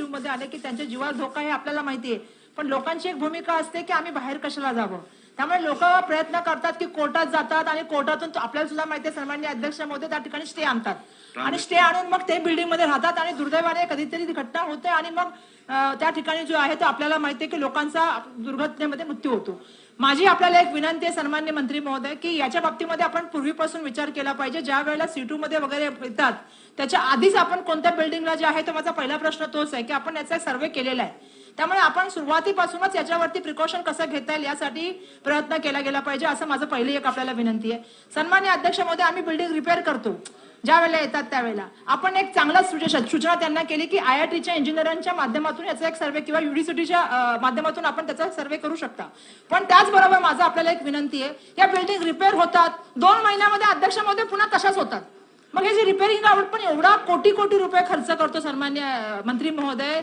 मध्ये आले की त्यांच्या जीवाला धोका आहे आपल्याला माहितीये पण लोकांची एक भूमिका असते की आम्ही बाहेर कशाला जावं? त्यामुळे लोक प्रयत्न करतात की कोर्टात जातात आणि कोर्टातून आपल्याला सुद्धा माहितीये सन्मान्य अध्यक्ष महोदय त्या ठिकाणी स्टे आणतात. आणि स्टे आणून मग ते बिल्डिंगमध्ये राहतात आणि दुर्दैवाने कधीतरी घटना होते आणि मग त्या ठिकाणी जो आहे तो आपल्याला माहिती आहे की लोकांचा दुर्घटनेमध्ये मृत्यू होतो. माझी आपल्याला एक विनंती आहे सन्मान्य मंत्री महोदय की याच्या बाबतीमध्ये आपण पूर्वीपासून विचार केला पाहिजे. ज्या वेळेला सीटू मध्ये वगैरे येतात त्याच्या आधीच आपण कोणत्या बिल्डिंगला जे आहे तो माझा पहिला प्रश्न तोच आहे की आपण याचा सर्वे केलेला आहे. त्यामुळे आपण सुरुवातीपासूनच याच्यावरती प्रिकॉशन कसं घेता येईल यासाठी प्रयत्न केला गेला पाहिजे असं माझं पहिली एक आपल्याला विनंती आहे. सन्मान्य अध्यक्ष महोदय आम्ही बिल्डिंग रिपेअर करतो. ज्या वेळेला येतात त्यावेळेला. आपण एक चांगला सूचना सूचना त्यांना केली की आय आय टीच्या इंजिनियरांच्या माध्यमातून याचा एक सर्वे किंवा युनिव्हर्सिटीच्या माध्यमातून आपण त्याचा सर्वे करू शकता. पण त्याचबरोबर माझा आपल्याला एक विनंती आहे या बिल्डिंग रिपेअर होतात. दोन महिन्यामध्ये अध्यक्ष पुन्हा तशाच होतात. मग हे जे रिपेअरिंग आवड पण एवढा कोटी कोटी रुपये खर्च करतो सन्मान्य मंत्री महोदय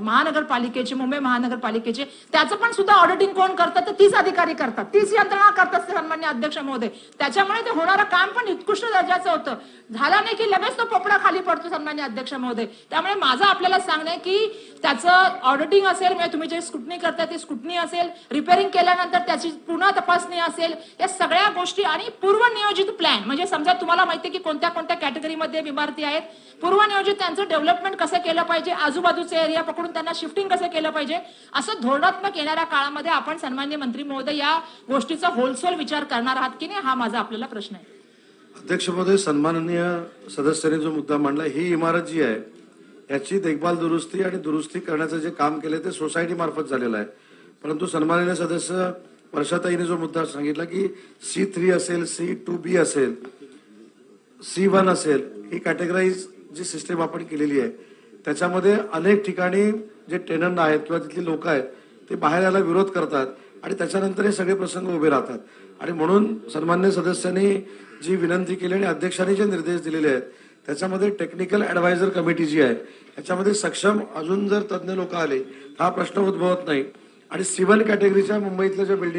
महानगरपालिकेचे मुंबई महानगरपालिकेचे त्याचं पण सुद्धा ऑडिटिंग कोण करतात तर तीच अधिकारी करतात. तीच यंत्रणा करतात सन्मान्य अध्यक्ष महोदय. त्याच्यामुळे ते होणारं काम पण उत्कृष्ट दर्जाचं होतं. झालं नाही की लगेच तो पोपडा खाली पडतो सन्मान्य अध्यक्ष महोदय. त्यामुळे माझं आपल्याला सांगणं आहे की त्याचं ऑडिटिंग असेल म्हणजे तुम्ही जे स्कुटनी करता ती स्कुटनी असेल. रिपेअरिंग केल्यानंतर त्याची पुन्हा तपासणी असेल. या सगळ्या गोष्टी आणि पूर्वनियोजित प्लॅन म्हणजे समजा तुम्हाला माहिती आहे की कोणत्या कोणत्या कॅटेगरीमध्ये इमारती आहेत. पूर्वनियोजित त्यांचं डेव्हलपमेंट कसं केलं पाहिजे? आजूबाजूचे एरिया पकडून त्यांना शिफ्टिंग कसं केलं पाहिजे? असं धोरणात्मक येणाऱ्या काळामध्ये आपण सन्मान्य मंत्री महोदय या गोष्टीचा होलसेल विचार करणार आहात की नाही? हा माझा आपल्याला प्रश्न आहे. अध्यक्ष महोदय सन्माननीय सदस्यांनी जो मुद्दा मांडला ही इमारत जी आहे याची देखभाल दुरुस्ती आणि दुरुस्ती करण्याचं जे काम केलं ते सोसायटी मार्फत झालेलं आहे. परंतु सन्माननीय सदस्य वर्षाताईने जो मुद्दा सांगितला की सी थ्री असेल सी टू बी असेल सी वन असेल ही कॅटेगराईज जी सिस्टीम आपण केलेली आहे त्याच्यामध्ये अनेक ठिकाणी जे टेनंट आहेत किंवा तिथली लोक आहेत ते बाहेर यायला विरोध करतात आणि त्याच्यानंतर हे सगळे प्रसंग उभे राहतात. आणि म्हणून सन्मान्य सदस्यांनी जी विनंती केली आणि अध्यक्षांनी जे निर्देश दिलेले आहेत त्याच्यामध्ये टेक्निकल ऍडवायझर कमिटी जी आहे याच्यामध्ये सक्षम अजून जर तज्ज्ञ लोक आले हा प्रश्न उद्भवत नाही. आणि सिव्हल कॅटेगरीच्या मुंबईतल्या ज्या बिल्डिंग